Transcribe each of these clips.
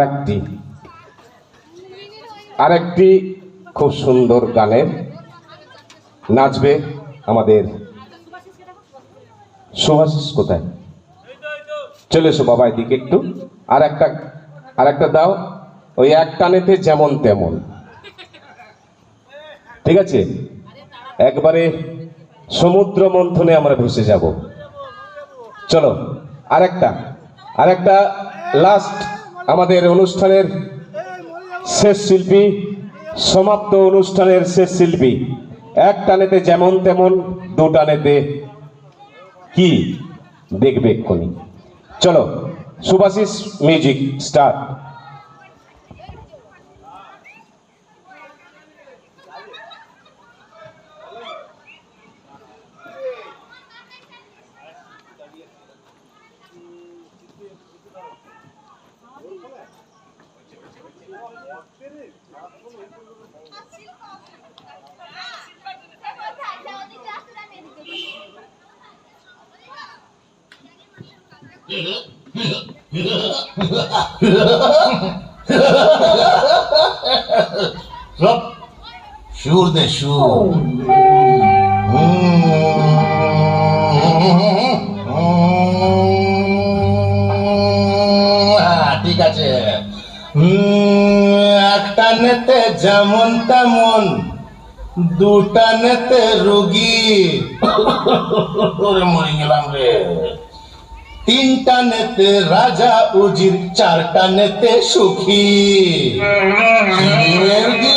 আর একটি আর একটি খুব সুন্দর গানের নাচবে আমাদের সুভাষিস কোথায়? চলে এসো বাবা এদিকে একটু। আর একটা আর একটা দাও। ওই এক টানেতে যেমন তেমন। ঠিক আছে? একবারে সমুদ্র মন্থনে আমরা ভেসে যাব। চলো, আরেকটা আরেকটা লাস্ট আমাদের অনুষ্ঠানের শেষ শিল্পী, সমাপ্ত অনুষ্ঠানের শেষ শিল্পী, এক টানেতে যেমন তেমন দু টানেতে কি দেখবে এক্ষুনি। চলো, সুভাষিস মিউজিক স্টার্ট। সব সুর দে ঠিক আছে। একটা নেতে যেমন তেমন, দুটা নেতে রুগী। মরে গেলাম রে। তিনটা নেতে রাজা উজির চারটা নেতে সুখী। কি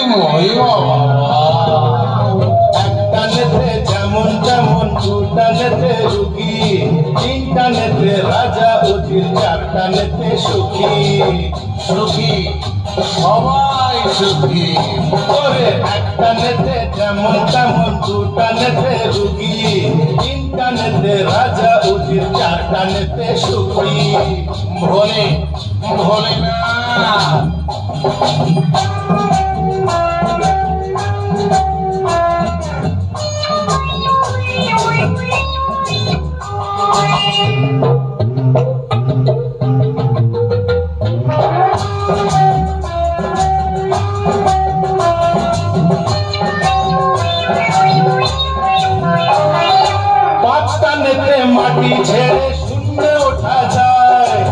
একটা নেতে যেমন যেমন, দুটা নেতে রুগী তিনটা নেতে রাজা উজির চারটা নেতে সুখী। সুখী? সবাই সুখী ওরে একটা নেতে যেমন তেমন দুটা নেতে রুগী, তিনটা নেতে রাজা উজির, চারটা নেতে সুখী। ভোলে ভোলে না। মাটি ছেড়ে শূন্যে ওঠা যায়।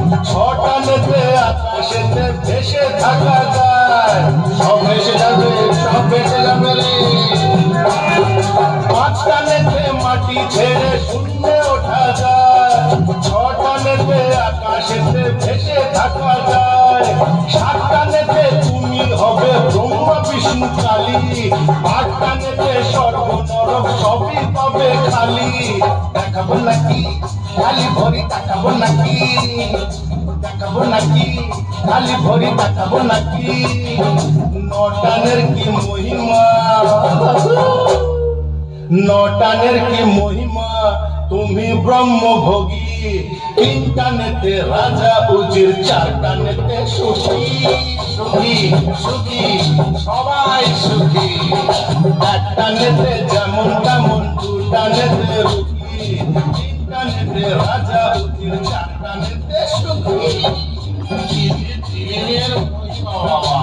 নেতে আকাশেতে ভেসে থাকা যায়। সব ভেসে যাবে, সব ভেসে যাবে রে। মাটি ছেড়ে শূন্যে ওঠা যায়। ছটা নেতে আকাশেতে ভেসে থাকা যায়। সাতটা নেতে তুমি হবে ব্রহ্মা, বিষ্ণু, কালী। আটটা নেতে দেখাবো নাকি? খালি ভরি দেখাবো নাকি? দেখাবো নাকি? খালি ভরি দেখাবো নাকি? নটানের কি মহিমা? নটানের কি মহিমা? তুমি ব্রহ্মভোগী। তিনটা নেতে রাজা, উজির চারটা নেতে সুখী। সুখী সুখী, সবাই সুখী। একটা নেতে যেমন তেমন দুটা নেতে রুখি তিনটা নেতে রাজা উজির চারটা নেতে সুখী বাবা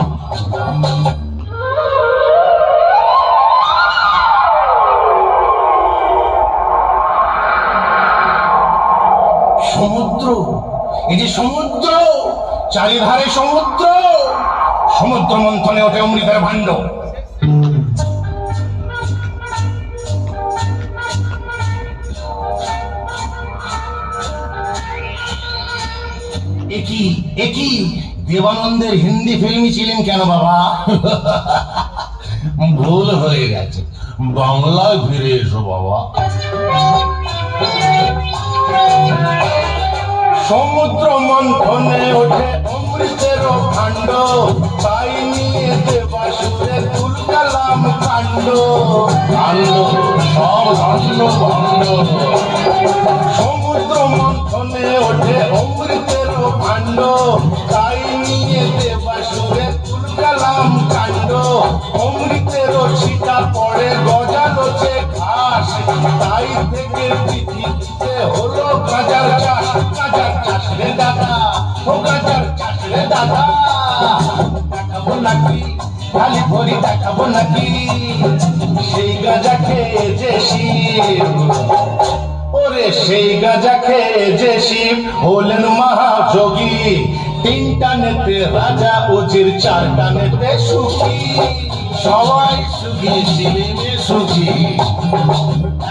সমুদ্র যে সমুদ্র, চারিধারে সমুদ্র সমুদ্র মন্থনে ওঠে অমৃতের ভাণ্ড। একই একই। দেবানন্দের হিন্দি ফিল্মই ছিলেন কেন বাবা? ভুল হয়ে গেছে। বাংলায় ফিরে এসো বাবা। সমুদ্র মন্থনে ওঠে অমৃতের ভাণ্ড তাই নিয়ে দেবাসুরে তুলকালাম কাণ্ড। কাণ্ড, সব ভাণ্ড সমুদ্র মন্থনে ওঠে অমৃতের তাই থেকে পৃথিবীতে হলো গাজার চাষ, গাজার দাদা, ও গাজার চাষ দাদা। দেখাবো নাকি, খালি ভরি দেখাবো নাকি? সেই গাজা খেয়ে যে ওরে সেই গাজা খেয়ে যে শিব, হলেন মহাযোগী। তিনটা নেতে রাজা উজির চারটা নেতে সুখী। সবাই সুখী শিবিনে সুখী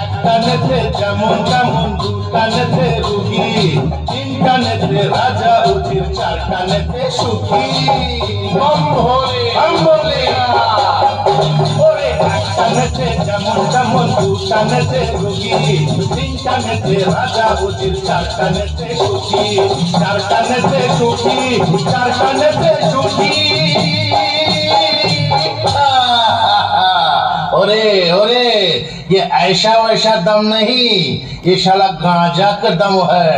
একটা নেতে যেমন তেমন দুটা নেতে রুগী তিনটা নেতে রাজা উজির চারটা নেতে সুখী বম ভোলে বম ভোলে ওরে একটা নেতে যেমন তেমন দুটা নেতে রুগী তিনটা নেতে রাজা উজির চারটা নেতে সুখী চারটা নেতে সুখী চারটা নেতে সুখী ओरे ओरे ये ऐसा वैसा दम नहीं ये साला गांजा का दम है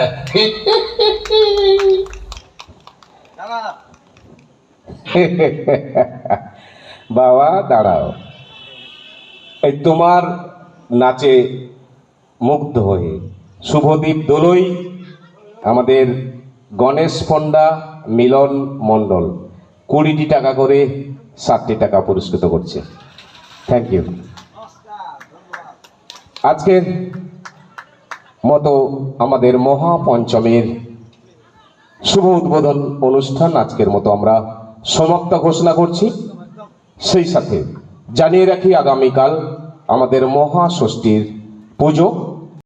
বাবা দাঁড়াও এই তোমার নাচে মুগ্ধ হয়ে শুভদীপ দোলই আমাদের গণেশ পণ্ডা মিলন মণ্ডল কুড়িটি টাকা করে ষাটটি টাকা পুরস্কৃত করছে থ্যাংক ইউ আজকের মতো আমাদের মহাপঞ্চমের শুভ উদ্বোধন অনুষ্ঠান আজকের মতো আমরা সমাপ্ত ঘোষণা করছি। সেই সাথে জানিয়ে রাখি, আগামীকাল আমাদের মহাষষ্ঠীর পুজো।